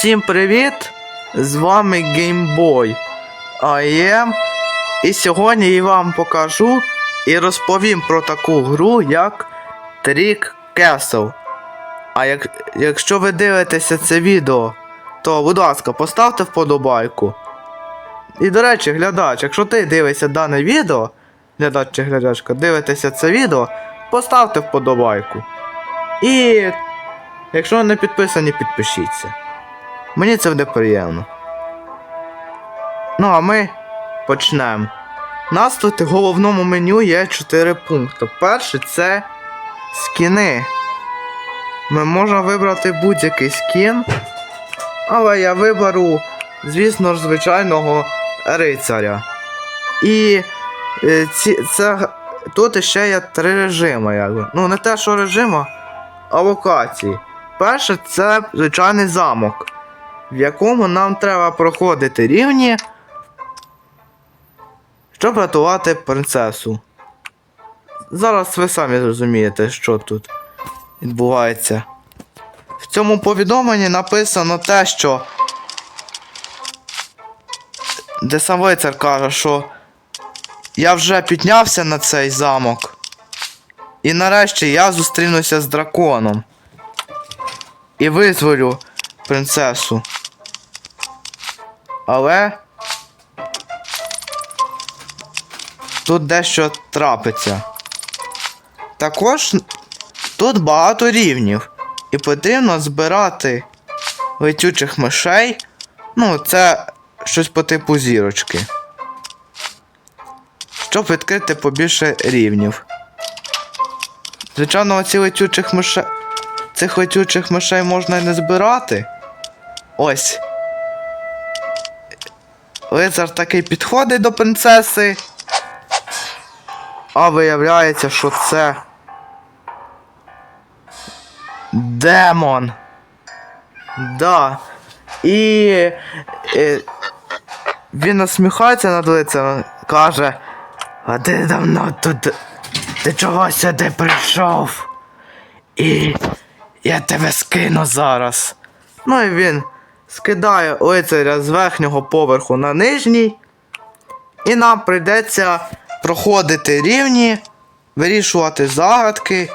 Всім привіт! З вами GameBoy AM. І сьогодні я вам покажу і розповім про таку гру, як Trick Castle. А як, якщо ви дивитеся це відео, то, будь ласка, поставте вподобайку. І, до речі, глядач, якщо ти дивишся дане відео, глядач чи глядачка, дивитеся це відео, поставте вподобайку. І якщо не підписані, підпишіться. Мені це буде приємно. Ну, а ми почнемо. У нас тут в головному меню є 4 пункти. Перший це скіни. Ми можемо вибрати будь-який скін. Але я виберу, звісно ж, звичайного рицаря. І е, ці, це, тут ще є три режими. Якби. Ну, не те, що режима, а локації. Перше це звичайний замок, в якому нам треба проходити рівні, щоб рятувати принцесу. Зараз ви самі зрозумієте, що тут відбувається. В цьому повідомленні написано те, що. Де сам лицар каже, що я вже піднявся на цей замок. І нарешті я зустрінуся з драконом. І визволю принцесу. Але. Тут дещо трапиться. Також тут багато рівнів. І потрібно збирати летючих мишей. Ну, це щось по типу зірочки. Щоб відкрити побільше рівнів. Звичайно, оці летючих мишей. Цих летючих мишей можна і не збирати. Ось. Лицар такий підходить до принцеси. А виявляється, що це. Демон. Да. І. е, він насміхається над лицем, каже. А ти давно тут. Ти чого сюди прийшов? І я тебе скину зараз. Ну і він скидає лицаря з верхнього поверху на нижній. І нам прийдеться проходити рівні, вирішувати загадки,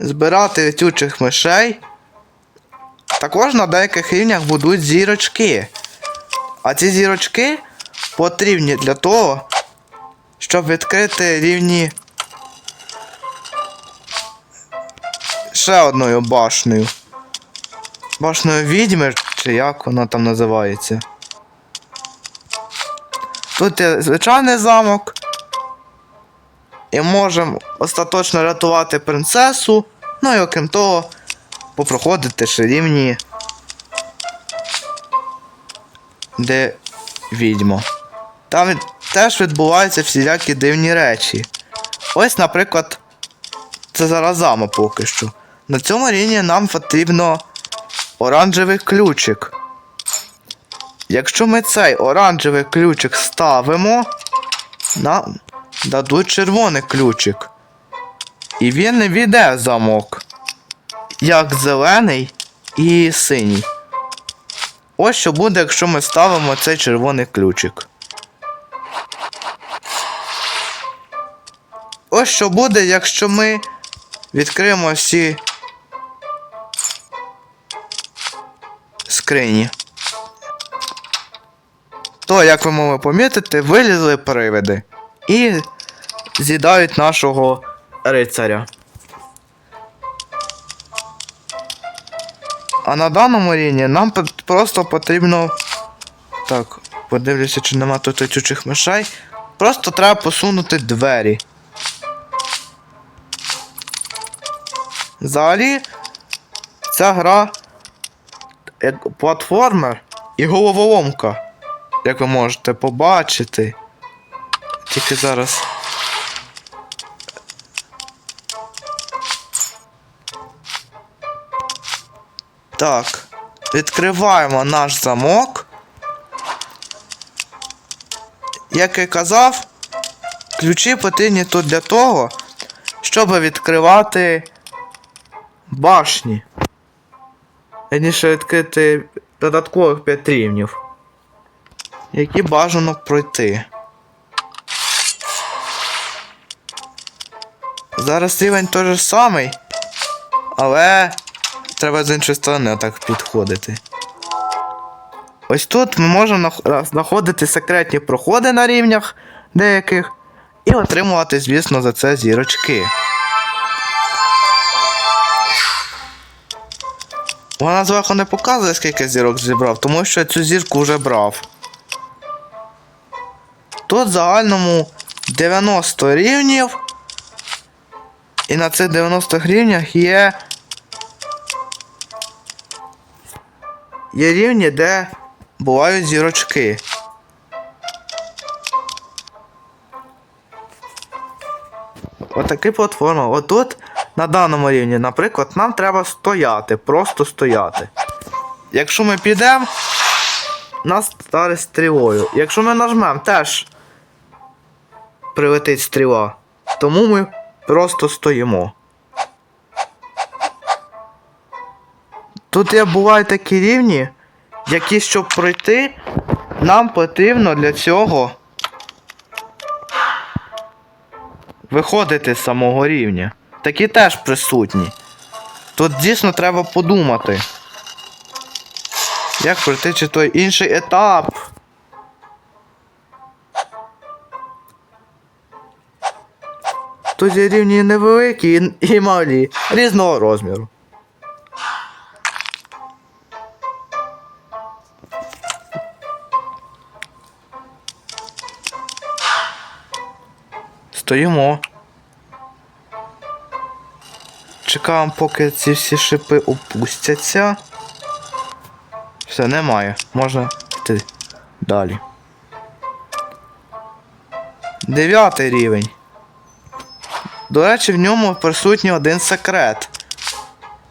збирати летючих мишей. Також на деяких рівнях будуть зірочки. А ці зірочки потрібні для того, щоб відкрити рівні ще одною башнею. Башнею відьми, чи як вона там називається. Тут є звичайний замок. І можемо остаточно рятувати принцесу. Ну і окрім того, попроходити ще рівні. Де відьма. Там теж відбуваються всілякі дивні речі. Ось, наприклад, це зараз замок поки що. На цьому рівні нам потрібно оранжевий ключик. Якщо ми цей оранжевий ключик ставимо, нам дадуть червоний ключик. І він не війде в замок. Як зелений і синій. Ось що буде, якщо ми ставимо цей червоний ключик. Ось що буде, якщо ми відкриємо всі скрині. То, як ви могли помітити, вилізли привиди і з'їдають нашого рицаря. А на даному рівні нам просто потрібно. Так, подивлюся, чи нема тут летючих мишей. Просто треба посунути двері. Взагалі, ця гра платформер і головоломка. Як ви можете побачити. Тільки зараз. Так. Відкриваємо наш замок. Як я казав, ключі потрібні тут для того, щоб відкривати башні. Раніше відкрити додаткових 5 рівнів. Які бажано пройти. Зараз рівень той же самий, але треба з іншої сторони отак підходити. Ось тут ми можемо знаходити секретні проходи на рівнях деяких і отримувати, звісно, за це зірочки. Вона зверху не показує, скільки зірок зібрав, тому що я цю зірку вже брав. Тут в загальному 90 рівнів. І на цих 90 рівнях є. Є рівні, де бувають зірочки. Отакі платформи. Отут на даному рівні, наприклад, нам треба стояти, просто стояти. Якщо ми підемо, нас старить стрілою. Якщо ми нажмемо, теж прилетить стріла. Тому ми просто стоїмо. Тут є бувають такі рівні, які щоб пройти, нам потрібно для цього виходити з самого рівня. Такі теж присутні. Тут дійсно треба подумати. Як пройти чи той інший етап. Тут є рівні невеликі і, малі, різного розміру. Стоїмо. Чекаємо, поки ці всі шипи опустяться. Все, немає. Можна йти далі. Дев'ятий рівень. До речі, в ньому присутній один секрет.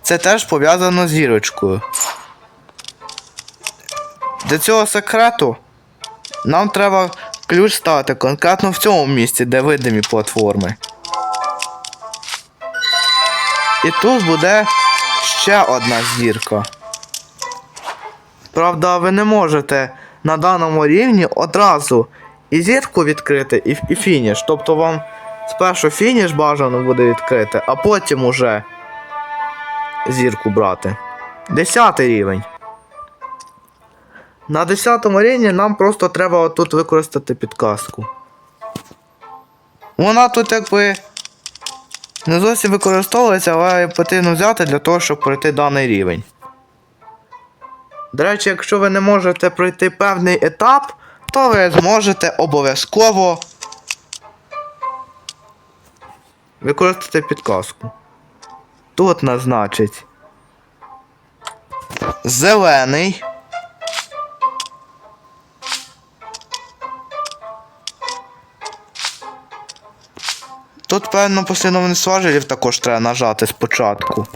Це теж пов'язано з зірочкою. Для цього секрету нам треба ключ ставити конкретно в цьому місці, де видимі платформи. І тут буде ще одна зірка. Правда, ви не можете на даному рівні одразу і зірку відкрити, і, і фініш. Тобто вам спершу фініш бажано буде відкрити, а потім уже зірку брати. Десятий рівень. На 10 рівні нам просто треба отут використати підказку. Вона тут якби не зовсім використовується, але потрібно взяти для того, щоб пройти даний рівень. До речі, якщо ви не можете пройти певний етап, то ви зможете обов'язково використати підказку. Тут назначить зелений. Тут, певно, послідовність важелів також треба нажати спочатку.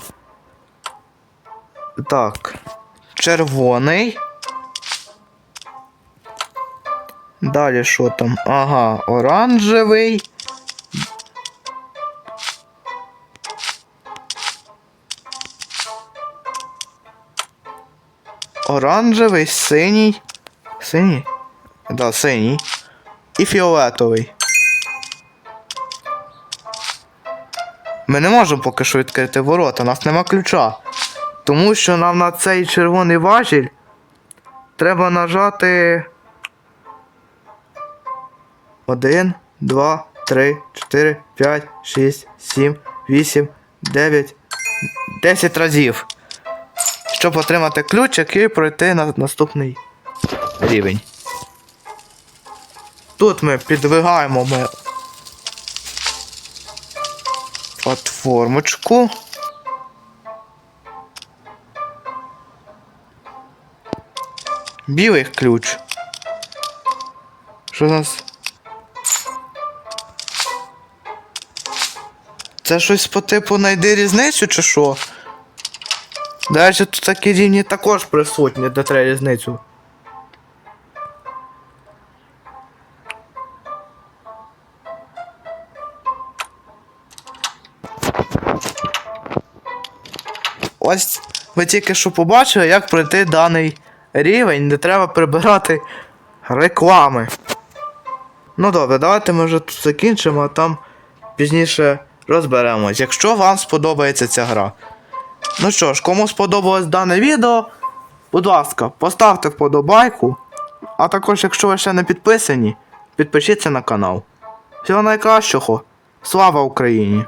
Так. Червоний. Далі що там? Ага, оранжевий. Оранжевий, синій. Синій? Да, синій. І фіолетовий. Ми не можемо поки що відкрити ворота, у нас нема ключа. Тому що нам на цей червоний важіль треба нажати. Один, два, три, чотири, п'ять, шість, сім, вісім, дев'ять, десять разів. Щоб отримати ключик і пройти на наступний рівень. Тут ми підвигаємо ми платформочку. Білий ключ. Що у нас? Це щось по типу найди різницю чи що? Речі, тут такі рівні також присутні, де треба різницю. Ось ви тільки що побачили, як пройти даний рівень, де треба прибирати реклами. Ну добре, давайте ми вже тут закінчимо, а там пізніше розберемось, якщо вам сподобається ця гра. Ну що ж, кому сподобалось дане відео, будь ласка, поставте вподобайку. А також, якщо ви ще не підписані, підпишіться на канал. Всього найкращого. Слава Україні!